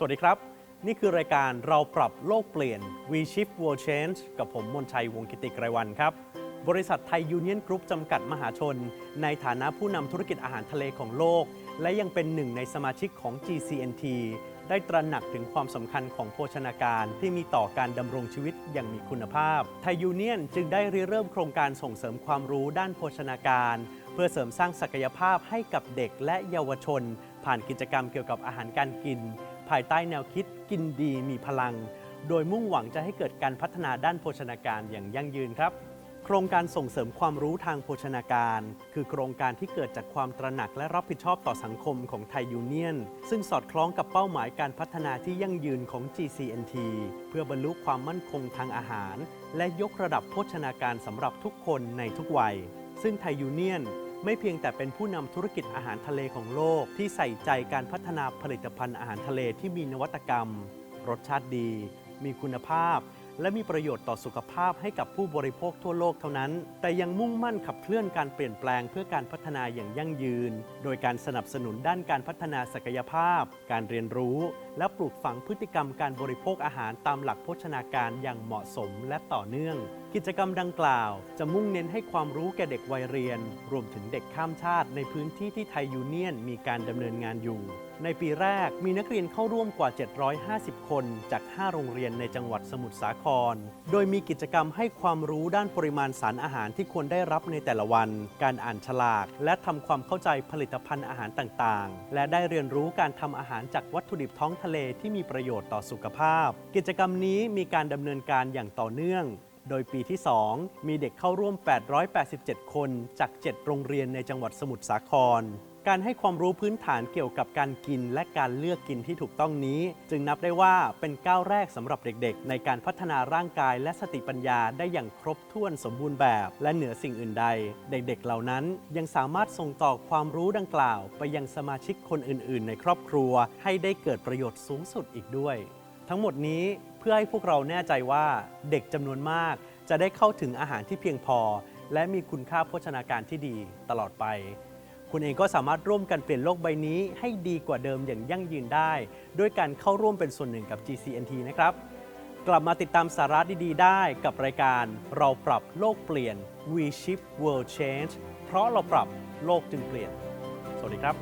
สวัสดีครับ นี่คือรายการเราปรับโลกเปลี่ยน We Shift World Change กับผมมนชัยวงกิติไกรวันครับ บริษัทไทยยูเนียนกรุ๊ปจำกัดมหาชน ในฐานะผู้นำธุรกิจอาหารทะเลของโลก และยังเป็นหนึ่งในสมาชิกของ GCNT ได้ตระหนักถึงความสำคัญของโภชนาการที่มีต่อการดำรงชีวิตอย่างมีคุณภาพ ไทยยูเนียนจึงได้ริเริ่มโครงการส่งเสริมความรู้ด้านโภชนาการ เพื่อเสริมสร้างศักยภาพให้กับเด็กและเยาวชน ผ่านกิจกรรมเกี่ยวกับอาหารการกิน ภายใต้แนวคิดกินดีมีพลัง โดยมุ่งหวังจะให้เกิดการพัฒนาด้านโภชนาการอย่างยั่งยืนครับ โครงการส่งเสริมความรู้ทางโภชนาการ คือโครงการที่เกิดจากความตระหนักและรับผิดชอบต่อสังคมของไทยยูเนียน ซึ่งสอดคล้องกับเป้าหมายการพัฒนาที่ยั่งยืนของ GCNT เพื่อบรรลุความมั่นคงทางอาหาร และยกระดับโภชนาการสำหรับทุกคนในทุกวัย ซึ่งไทยยูเนียน ไม่เพียงแต่เป็นผู้นำธุรกิจอาหารทะเลของโลก ที่ใส่ใจการพัฒนาผลิตภัณฑ์อาหารทะเลที่มีนวัตกรรม รสชาติดี มีคุณภาพ และมีประโยชน์ต่อสุขภาพให้กับผู้บริโภคทั่วโลกเท่านั้น แต่ยังมุ่งมั่นขับเคลื่อนการเปลี่ยนแปลงเพื่อการพัฒนาอย่างยั่งยืน โดยการสนับสนุนด้านการพัฒนาศักยภาพ การเรียนรู้ และปลูกฝังพฤติกรรมการบริโภคอาหารตามหลักโภชนาการอย่างเหมาะสมและต่อเนื่องกิจกรรมดังกล่าวจะมุ่งเน้นให้ความรู้แก่เด็กวัยเรียน รวมถึงเด็กข้ามชาติในพื้นที่ที่ไทยยูเนียนมีการดำเนินงานอยู่ ในปีแรกมีนักเรียนเข้าร่วมกว่า 750 คนจาก 5 โรงเรียนในจังหวัดสมุทรสาคร โดยมีกิจกรรมให้ความรู้ด้านปริมาณสารอาหารที่ควรได้รับในแต่ละวัน การอ่านฉลาก และทำความเข้าใจผลิตภัณฑ์อาหารต่างๆ และได้เรียนรู้การทำอาหารจากวัตถุดิบท้องทะเลที่มีประโยชน์ต่อสุขภาพ กิจกรรมนี้มีการดำเนินการอย่างต่อเนื่อง โดยปีที่ 2 มีเด็กเข้าร่วม 887 คนจาก 7 โรงเรียนในจังหวัดสมุทรสาคร การให้ความรู้พื้นฐานเกี่ยวกับการกินและการเลือกกินที่ถูกต้องนี้ จึงนับได้ว่าเป็นก้าวแรกสำหรับเด็กๆ ในการพัฒนาร่างกายและสติปัญญาได้อย่างครบถ้วนสมบูรณ์แบบ และเหนือสิ่งอื่นใด เด็กๆ เหล่านั้นยังสามารถส่งต่อความรู้ดังกล่าว ไปยังสมาชิกคนอื่น ๆ ในครอบครัว ให้ได้เกิดประโยชน์สูงสุดอีกด้วย ทั้งหมดนี้ เพื่อให้พวกเราแน่ใจว่าเด็กจำนวนมากจะได้เข้าถึงอาหารที่เพียงพอ และมีคุณค่าโภชนาการที่ดีตลอดไป คุณเองก็สามารถร่วมกันเปลี่ยนโลกใบนี้ให้ดีกว่าเดิมอย่างยั่งยืนได้ ด้วยการเข้าร่วมเป็นส่วนหนึ่งกับ GCNT นะครับ กลับมาติดตามสาระดีๆ ได้กับรายการเราปรับโลกเปลี่ยน We Shift World Change เพราะเราปรับโลกจึงเปลี่ยน สวัสดีครับ